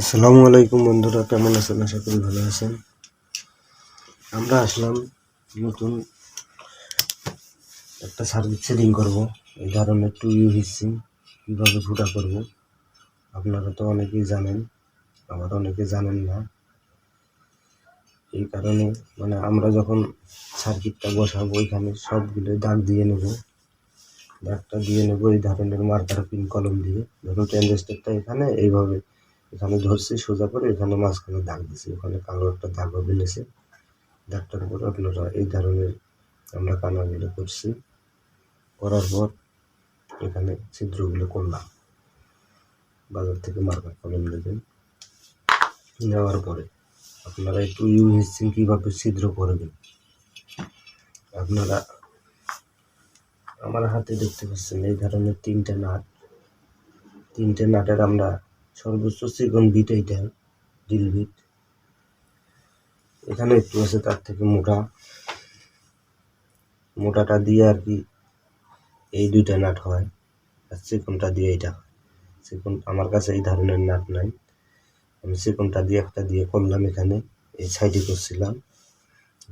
আসসালামু আলাইকুম বন্ধুরা, কেমন আছেন? আশা করি ভালো আছেন। আমরা আসলাম নতুন একটা সার্ভিস সেটিং করব। এই ধরনের টু ইউ হিসিং কীভাবে ফুটা করব, আপনারা তো অনেকেই জানেন, আবার অনেকে জানেন না। এই কারণে মানে আমরা যখন সার্কিটটা বসাবো, ওইখানে সবগুলো দাগ দিয়ে নেব। দাগটা দিয়ে নেব এই ধরনের মার্কার পিন কলম দিয়ে। ধরুন ট্রানজিস্টারটা এখানে, এইভাবে এখানে ধরছি, সোজা করে এখানে মাঝখানে দাগ দিছি। ওখানে কালো একটা দাগ নিচে দাগটার উপরে আপনারা এই ধরনের আমরা কানাগুলো করছি। করার পর এখানে ছিদ্রগুলো করলাম। বাজার থেকে মার্কার কলম নেবেন। নেওয়ার পরে আপনারা একটু ইউ কীভাবে ছিদ্র করবেন? আপনারা আমার হাতে দেখতে পাচ্ছেন এই ধরনের তিনটে নাট। তিনটে নাটের আমরা সর্বোচ্চ চিকন বিট এইটা ড্রিল বিট। এখানে একটু আছে তার থেকে মোটা। মোটাটা দিয়ে আর কি এই দুইটা নাট হয়, আর চিকনটা দিয়ে এইটা চিকন আমার কাছে এই ধরনের নাট নাই। আমি চিকনটা দিয়ে একটা দিয়ে করলাম এখানে, এই সাইডে করছিলাম।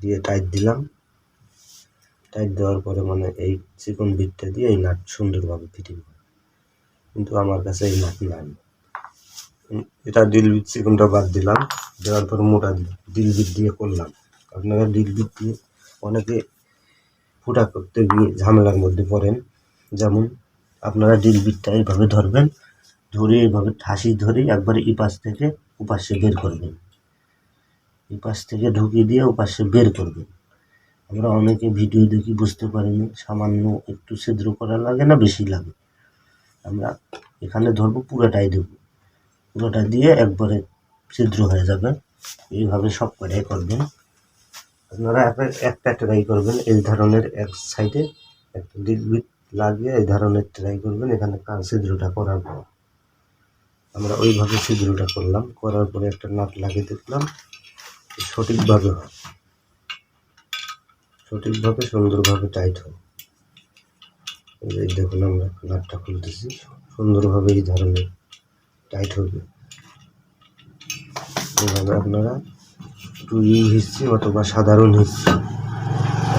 দিয়ে টাইট দিলাম। টাইট দেওয়ার পরে মানে এই চিকন বিটটা দিয়ে এই নাট সুন্দরভাবে ফিটিং হয়। কিন্তু আমার কাছে এই নাট নাই। এটা ডিল বিট চিকনটা বাদ দিলাম, দেওয়ার পর মোটা ডিল বিট দিয়ে করলাম। আপনারা ডিল বিট দিয়ে অনেকে ফুটা করতে গিয়ে ঝামেলার মধ্যে পড়েন। যেমন আপনারা ডিল বিটটা এইভাবে ধরবেন, ধরে এইভাবে ঠাসি ধরে একবারে এই পাশ থেকে ওপাশে বের করবেন। এই পাশ থেকে ঢুকিয়ে দিয়ে ওপাশে বের করবেন। আমরা অনেকে ভিডিও দেখি বুঝতে পারিনি, সামান্য একটু ছিদ্র করা লাগে না, বেশি লাগে। আমরা এখানে ধরবো, পুরোটাই দেবো পুরোটা দিয়ে একবারে ছিদ্র হয়ে যাবে। এইভাবে সব কটাই করবেন। আপনারা এক- একটা ট্রাই করবেন এই ধরনের এক সাইডে একটা লাগিয়ে এই ধরনের ট্রাই করবেন, এখানে ছিদ্রটা করার পর। আমরা ওইভাবে ছিদ্রটা করলাম, করার পরে একটা নাট লাগিয়ে দেখলাম, সঠিকভাবে হয়। সঠিকভাবে, সুন্দরভাবে টাইট হয়। এই দেখুন আমরা নাটটা খুলতেছি, সুন্দরভাবে এই ধরনের টাইট হবে। এইভাবে আপনারা টু ইউ হিসছি অথবা সাধারণ হিসছি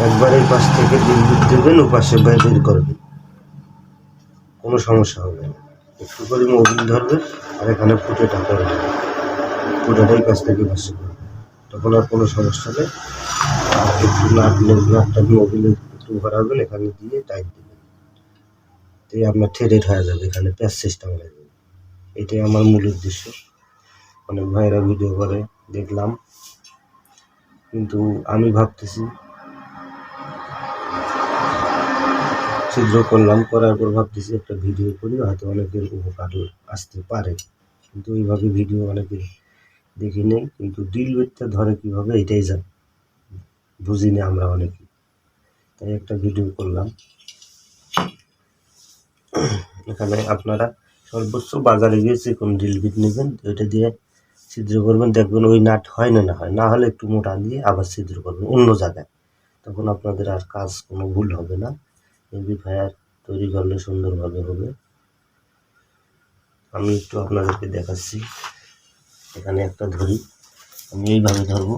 একবার এই পাশ থেকে বিদ্যুৎ দেবেন ও পাশে বের করবেন। কোনো সমস্যা হবে না। একটু করে মোবিল ধরবে আর এখানে ফুটেটা করবে ফুটেটাই কাছ থেকে পাশে করবে তখন আর কোনো সমস্যা নেই। একটু নাট নাটটা মোবিলে একটু ভরাবেন এখানে দিয়ে টাইট দেবেন। তো আপনার থ্রেড হয়ে যাবে, এখানে প্যাচ সিস্টেম হয়ে যাবে। এটাই আমার মূল উদ্দেশ্য। অনেক ভাইরা ভিডিও করে, দেখলাম। কিন্তু আমি ভাবতেছি, ছিদ্র করলাম, করার পর ভাবতেছি একটা ভিডিও করি, হয়তো অনেকের উপকার আসতে পারে। কিন্তু এইভাবে ভিডিও অনেকে দেখি নেই, কিন্তু ডিল ওয়েটটা ধরে কীভাবে, এটাই জান বুঝি না আমরা অনেকে। তাই একটা ভিডিও করলাম। এখানে আপনারা সর্বোচ্চ বাজারে গিয়ে চিকন ড্রিল বিট নেবেন, ওইটা দিয়ে ছিদ্র করবেন, দেখবেন ওই নাট হয় না না হয়। না হলে একটু মোটা দিয়ে আবার ছিদ্র করবেন অন্য জায়গায়। তখন আপনাদের আর কাজ কোনো ভুল হবে না। এমপ্লিফায়ার তৈরি করলে সুন্দরভাবে হবে। আমি একটু আপনাদেরকে দেখাচ্ছি। এখানে একটা ধরি। আমি এইভাবে ধরবো।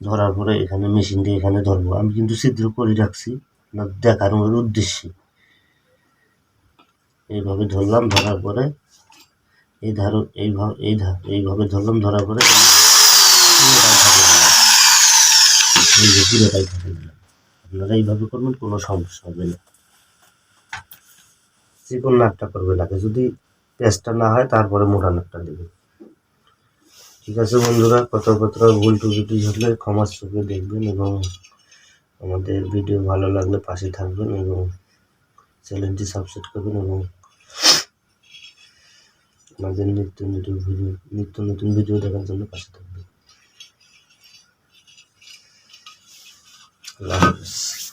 ধরার পরে এখানে মেশিন দিয়ে এখানে ধরবো। আমি কিন্তু ছিদ্র করে রাখছি। না দেখানোর উদ্দেশ্যে। এইভাবে ধরলাম, ধরার পরে এই ধার এইভাবে এই ধার, এইভাবে ধরলাম, ধরার পরে। আপনারা এইভাবে করবেন, কোনো সমস্যা হবে না। চিকন নাকটা করবে লাগে। যদি পেস্টটা না হয়, তারপরে মোটা নাকটা দেবে। ঠিক আছে বন্ধুরা কথাবার্তা ভুল টুকুটি হলে ক্ষমার চোখে দেখবেন এবং আমাদের ভিডিও ভালো লাগলে পাশে থাকবেন এবং চ্যানেলটি সাবস্ক্রাইব করবেন এবং আমাদের নিত্য নতুন ভিডিও নিত্য নতুন ভিডিও দেখার জন্য পাশে থাকবে। আল্লাহ হাফেজ।